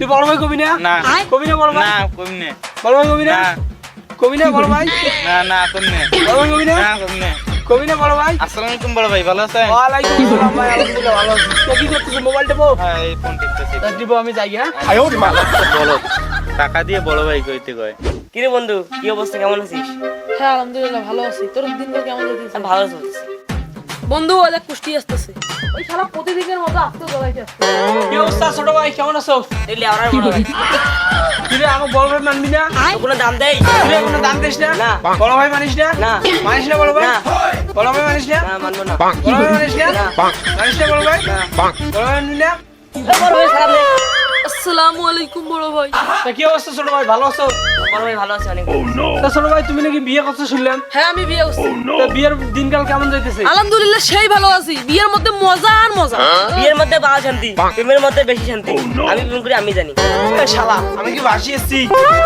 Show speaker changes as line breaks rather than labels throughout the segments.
তুই বড় ভাই কবি না?
না।
কবি না বড় ভাই?
না কমনে
বড় ভাই কবি না?
না।
কবি না বড় ভাই?
না না কমনে
বড় ভাই কবি না?
না কমনে
কবি না বড় ভাই?
আসসালামু আলাইকুম বড় ভাই ভালো আছেন?
ওয়ালাইকুম আসসালাম ভাই আলহামদুলিল্লাহ ভালো আছি। তো কি করতেছিস মোবাইল টেপো
হ্যাঁ এই ফোন টিপতেছি।
তা দিব আমি যাই হ্যাঁ?
বলো টাকা দিয়ে বড় ভাই কইতে কয়।
কিরে বন্ধু কি অবস্থা কেমন আছিস?
হ্যাঁ আলহামদুলিল্লাহ ভালো আছি। তোর দিনকাল কেমন
আমি ভালো চলতেছে।
বন্ধু ওই দেখ কুষ্টি আসতেছে। ওই শালা প্রতিদিনের মতো আসতে জ্বলাইতে আসছে
কি অবস্থা ছোট ভাই? কেমন আছো?
দেখলি আমার বড় ভাই
তুই আমার বড় ভাই মানবি না?
কোনো দাম দেই?
তুই কোনো দাম দিস না?
না।
বড় ভাই মানিস না?
না।
মানিস না বড় ভাই?
না।
বড় ভাই মানিস না?
না মানবো না।
বড় ভাই মানিস না?
না।
মানিস না বড় ভাই? বড় ভাই মানবি না?
বড় ভাই খারাপ
আসসালামু আলাইকুম বড় ভাই।
তা কি অবস্থা ছোট ভাই? ভালো আছো?
বড় ভাই ভালো আছে অনেক
তা ছোট ভাই তুমি নাকি বিয়ে করছ শুনলাম?
হ্যাঁ আমি বিয়ে করছি।
তা বিয়ের দিনকাল কেমন যাইতেছে?
আলহামদুলিল্লাহ সেই ভালো আছি। বিয়ের মধ্যে মজা আর মজা।
বিয়ের মধ্যে পাওয়া শান্তি প্রেমের মধ্যে বেশি শান্তি। আমি প্রেম করি আমি জানি।
এ শালা আমি কি ভাসি এসছি?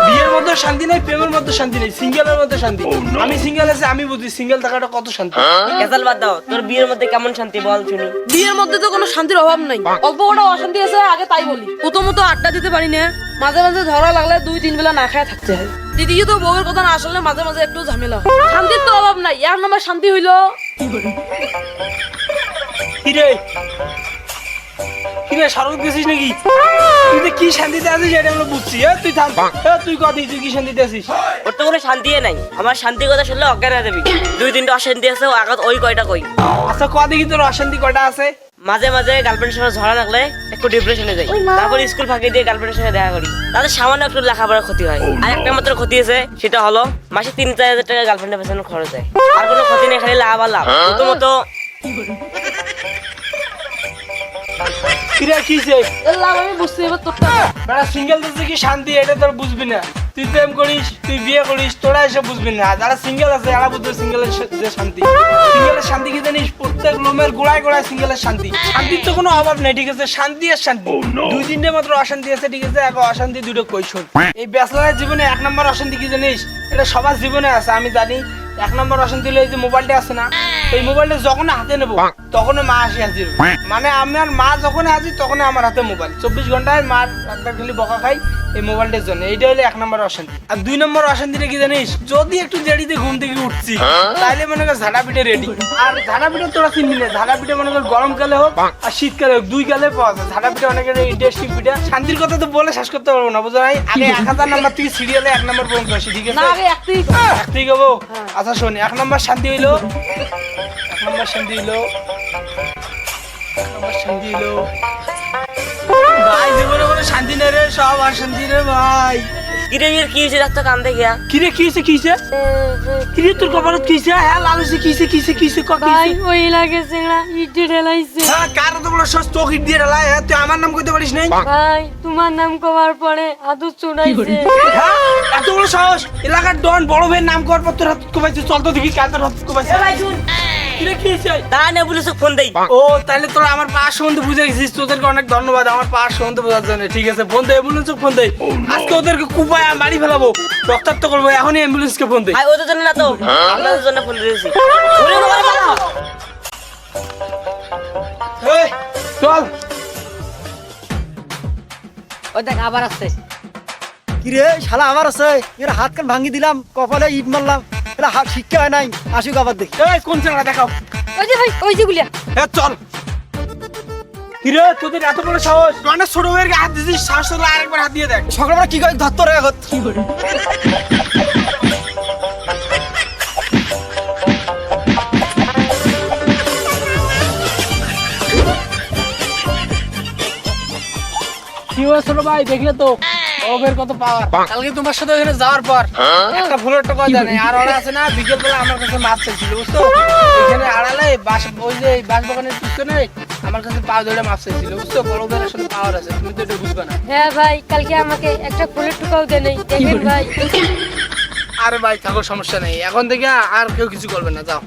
বিয়ের মধ্যে শান্তি নেই প্রেমের মধ্যে শান্তি নেই সিঙ্গেলের মধ্যে শান্তি। আমি সিঙ্গেল আছে আমি বুঝি সিঙ্গেল থাকাটা কত শান্তি।
কেসাল বাদ দাও তোর বিয়ের মধ্যে কেমন শান্তি বল শুনি।
বিয়ের মধ্যে তো কোনো শান্তির অভাব নাই। অল্প কটা অশান্তি আছে আগে তাই বলি। প্রথমত আড্ডা দিতে পারি না। মাঝে মাঝে ধরা লাগলে দুই তিন বেলা না খায় থাকতে হয়। দ্বিতীয়ত বউয়ের কথা না আসলে মাঝে মাঝে একটু ঝামেলা শান্তির তো অভাব নাই এক নম্বর শান্তি হইল।
কিরে কিরে শারদ গেছিস নাকি? তুই তো কি শান্তিতে আছিস এটা আমরা বুঝছি। এ তুই থাম। এ তুই কি শান্তিতে আছিস?
ওর তো কোনো শান্তি নাই। আমার শান্তির কথা শুনলে অজ্ঞান হয়ে যাবি। দুই তিনটা অশান্তি আছে আগত ওই কয়টা কই?
আচ্ছা তোর অশান্তি কয়টা আছে?
মাঝে মাঝে গার্লফ্রেন্ডের সঙ্গে ঝগড়া লাগলে একটু ডিপ্রেশনে যাই। তারপর স্কুল ফাঁকি দিয়ে গার্লফ্রেন্ডের সঙ্গে দেখা করি। তাদের সামান্য একটু লেখাপড়ার ক্ষতি হয়। আর একটা মাত্র ক্ষতি আছে সেটা হলো মাসে তিন চার হাজার টাকা গার্লফ্রেন্ডের পেছনে খরচ হয়। আর কোনো ক্ষতি নেই খালি লাভ আর লাভ। প্রথমত
কিরে
এর লাভ আমি বুঝতে এবার তোরটা
বেড়া সিঙ্গেল তো কি শান্তি এটা তোর বুঝবি না। তুই প্রেম করিস তুই বিয়ে করিস তোরা এসব বুঝবি না। যারা সিঙ্গেল আছে এরা বুঝবে সিঙ্গেলের যে শান্তি। সিঙ্গেলের শান্তি কি জানিস? প্রত্যেক লোমের গোড়ায় গোড়ায় সিঙ্গেলের শান্তি। শান্তির তো কোনো অভাব নেই ঠিক আছে? শান্তি আর শান্তি। দুই তিনটে মাত্র অশান্তি আছে ঠিক আছে? এক অশান্তি দুটো কৈশোর। এই ব্যাচলারের জীবনে এক নম্বর অশান্তি কি জানিস? এটা সবার জীবনে আছে আমি জানি। এক নম্বর অশান্তি হলো এই যে মোবাইলটা আছে না এই মোবাইলটা যখন হাতে নেব তখন মা আসি হাজির। মানে আমার মা যখন হাজির তখন আমার হাতে মোবাইল চব্বিশ ঘন্টায় মার একবার খালি বকা খাই এই মোবাইলটার জন্য। এইটা হলো এক নম্বর অশান্তি। আর দুই নম্বর অশান্তিটা কি জানিস? যদি একটু দেরিতে ঘুম থেকে উঠছি তাইলে মনে কর ঝাড়া পিঠে রেডি আর ঝাড়া পিঠে তোরা চিনবি না। ঝাড়া পিঠে মনে কর গরমকালে হোক আর শীতকালে হোক দুই কালে পাওয়া যায়। ঝাড়া পিঠে অনেকের ইন্টারেস্টিং পিঠে। শান্তির কথা তো বলে শেষ করতে পারব না বুঝো ভাই আগে এক হাজার নাম্বার থেকে সিরিয়ালে এক নম্বর পর্যন্ত আসি ঠিক
না
আছে এক থেকে গো আচ্ছা শোন এক নম্বর শান্তি হইল। এক নম্বর শান্তি হইল। এক নম্বর শান্তি হইল। শান্তি নেই রে সব আর শান্তি রে ভাই।
কিরে বিয়ের কি হয়েছে? ডাক্তার কান্দে গিয়া।
কিরে কিছে কিছে কিরে তোর কপালত কিছে হ্যাঁ লালুসি কিছে কিছে কিছে ক
ভাই ওই লাগে সিংড়া ইট ঢেলাইছে।
হ্যাঁ কার তো বলো সস তোক ইট দিয়ে ঢালাই হ্যাঁ তুই আমার নাম কইতে পারিস নাই?
ভাই তোমার নাম কবার পরে আদু চুড়াইছে
হ্যাঁ এত বড় সাহস এলাকার ডন বড় ভাইয়ের নাম করার পর তোর হাত কমাইছে চল তো দেখি কার তোর হাত কমাইছে। কিরে কিছে
তারা নিয়ে পুলিশ ফোন দেই
ও তাহলে তোরা আমার পাশ সম্বন্ধে বুঝে গেছিস তোদেরকে অনেক ধন্যবাদ আমার পাশ সম্বন্ধে বোঝার জন্য। ঠিক আছে ফোন দে অ্যাম্বুলেন্স ফোন দে আজকে ওদেরকে কুপায় বাড়ি ফেলাবো। রক্তাক্ত করব এখনই অ্যাম্বুলেন্সকে ফোন দে
ওদের জন্য না তো। আপনাদের জন্য ফোন দিয়েছি। ঘুরে ঘুরে পালাও।
এই, চল।
ওই দেখ আবার আসছে।
কিরে শালা আবার আছে এর হাত কান ভাঙি দিলাম কপালে ইট মারলাম। এরা হাত শিক্ষা হয় নাই আসুক আবার দেখি।
এই কোন চ্যাংড়া দেখাও।
ওই যে ভাই ওই যে গুলিয়া।
এ চল। কিরে তোদের এত বড় সাহস? অনেক ছোট ভাইয়ের হাত দিছিস হলে আরেকবার হাত দিয়ে দেখ।
সকালবেলা কি করে ধরতো রে এখন
কি হয়েছে ছোট ভাই? দেখলে তো। ওবের কত পাওয়ার কালকে তোমার সাথে ওখানে যাওয়ার পর একটা ফুলের টাকা জানে। আর ওরা আছে না বিকেল বেলা আমার কাছে মাছ চাইছিল বুঝছ? ওইখানে আড়ালে বাস ওই যে বাস বাগানের পিছনে আমার কাছে পা ধরে মাছ চাইছিল বুঝছ? বড় ওদের আসলে পাওয়ার আছে তুমি তো এটা বুঝবে না।
হ্যাঁ ভাই কালকে আমাকে একটা ফুলের টুকাও দে নেই দেখেন ভাই।
আরে ভাই থাকো সমস্যা নেই। এখন থেকে আর কেউ কিছু করবে না যাও।